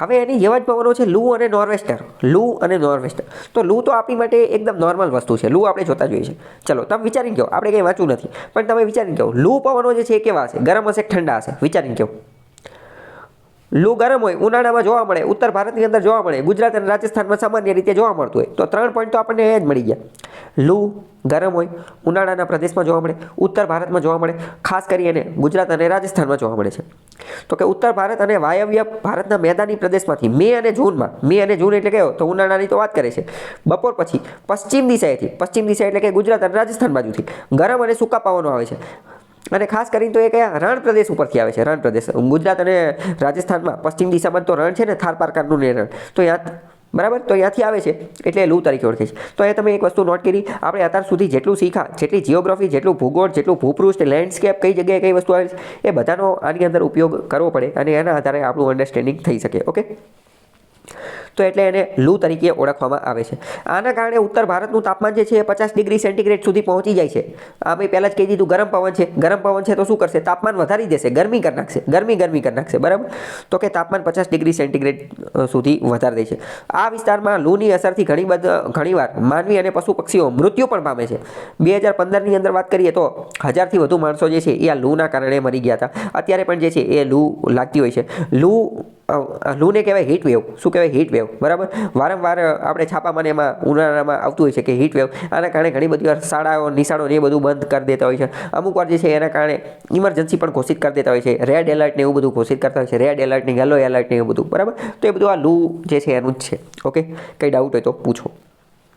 હવે એની જેવા જ પવનો છે લૂ અને નોર્વેસ્ટર. લૂ અને નોર્વેસ્ટર. તો લૂ તો આપણી માટે એકદમ નોર્મલ વસ્તુ છે. લૂ આપણે જોતા જોઈએ છે. ચલો, તમે વિચારીને કહો. આપણે કંઈ વાંચવું નથી. પણ તમે વિચારીને કહો. લૂ પવનો જે છે એ કેવા હશે? ગરમ હશે ઠંડા હશે? વિચારીને કહો. લૂ ગરમ હોય, ઉનાળામાં જોવા મળે, ઉત્તર ભારતની અંદર જોવા મળે, ગુજરાત અને રાજસ્થાનમાં સામાન્ય રીતે જોવા મળતું હોય. તો ત્રણ પોઈન્ટ તો આપણને એ જ મળી ગયા. લૂ ગરમ હોય, ઉનાળાના પ્રદેશમાં જોવા મળે, ઉત્તર ભારતમાં જોવા મળે, ખાસ કરીને ગુજરાત અને રાજસ્થાનમાં જોવા મળે છે. તો કે ઉત્તર ભારત અને વાયવ્ય ભારતના મેદાની પ્રદેશમાંથી મે અને જૂનમાં, મે અને જૂન એટલે કયો તો ઉનાળાની તો વાત કરે છે. બપોર પછી પશ્ચિમ દિશાએથી, પશ્ચિમ દિશા એટલે કે ગુજરાત અને રાજસ્થાન બાજુથી ગરમ અને સૂકા પવનો આવે છે. અને ખાસ કરીને તો એ કયા રણ પ્રદેશ ઉપરથી આવે છે રણ પ્રદેશ ગુજરાત અને રાજસ્થાનમાં પશ્ચિમ દિશામાં તો રણ છે ને, થાર પારકારનું ને રણ. તો ત્યાં બરાબર? તો ત્યાંથી આવે છે, એટલે લૂ તરીકે ઓળખે છે. તો એ તમે એક વસ્તુ નોટ કરી, આપણે અત્યાર સુધી જેટલું શીખા જેટલી જીઓગ્રાફી જેટલું ભૂગોળ, જેટલું ભૂપૃષ્ઠ લેન્ડસ્કેપ કઈ જગ્યાએ કઈ વસ્તુ આવે છે, એ બધાનો આની અંદર ઉપયોગ કરવો પડે અને એના આધારે આપણું અન્ડરસ્ટેન્ડિંગ થઈ શકે ઓકે તો એટલે એને લૂ તરીકે ઓળખવામાં આવે છે. આના કારણે ઉત્તર ભારતનું તાપમાન જે છે એ પચાસ ડિગ્રી સેન્ટીગ્રેડ સુધી પહોંચી જાય છે. આ મેં પહેલાં જ કહી દીધું, ગરમ પવન છે, ગરમ પવન છે તો શું કરશે? તાપમાન વધારી દેશે, ગરમી કરી નાખશે, ગરમી ગરમી કરી નાખશે, બરાબર? તો કે તાપમાન પચાસ ડિગ્રી સેન્ટીગ્રેડ સુધી વધારી દે છે. આ વિસ્તારમાં લૂની અસરથી ઘણી બધ, ઘણીવાર માનવી અને પશુ પક્ષીઓ મૃત્યુ પણ પામે છે. બે હજાર પંદરની અંદર વાત કરીએ તો હજારથી વધુ માણસો જે છે એ આ લૂના કારણે મરી ગયા હતા. અત્યારે પણ જે છે એ લૂ લાગતી હોય છે. લૂ લૂને કહેવાય હીટ વેવ શું કહેવાય? હીટ વેવ બરાબર? વારંવાર આપણે છાપામાં એમાં, ઉનાળામાં આવતું હોય છે કે હીટ વેવ આના કારણે ઘણી બધી વાર શાળાઓ નિશાળો ને એ બધું બંધ કરી દેતા હોય છે. અમુક વાર જે છે એના કારણે ઇમરજન્સી પણ ઘોષિત કરી દેતા હોય છે. રેડ એલર્ટ ને એવું બધું ઘોષિત કરતા હોય છે. રેડ એલર્ટ ને યલો એલર્ટ ને એવું બધું. બરાબર? તો એ બધું આ લૂ જે છે એનું જ છે. ઓકે કંઈ ડાઉટ હોય તો પૂછો.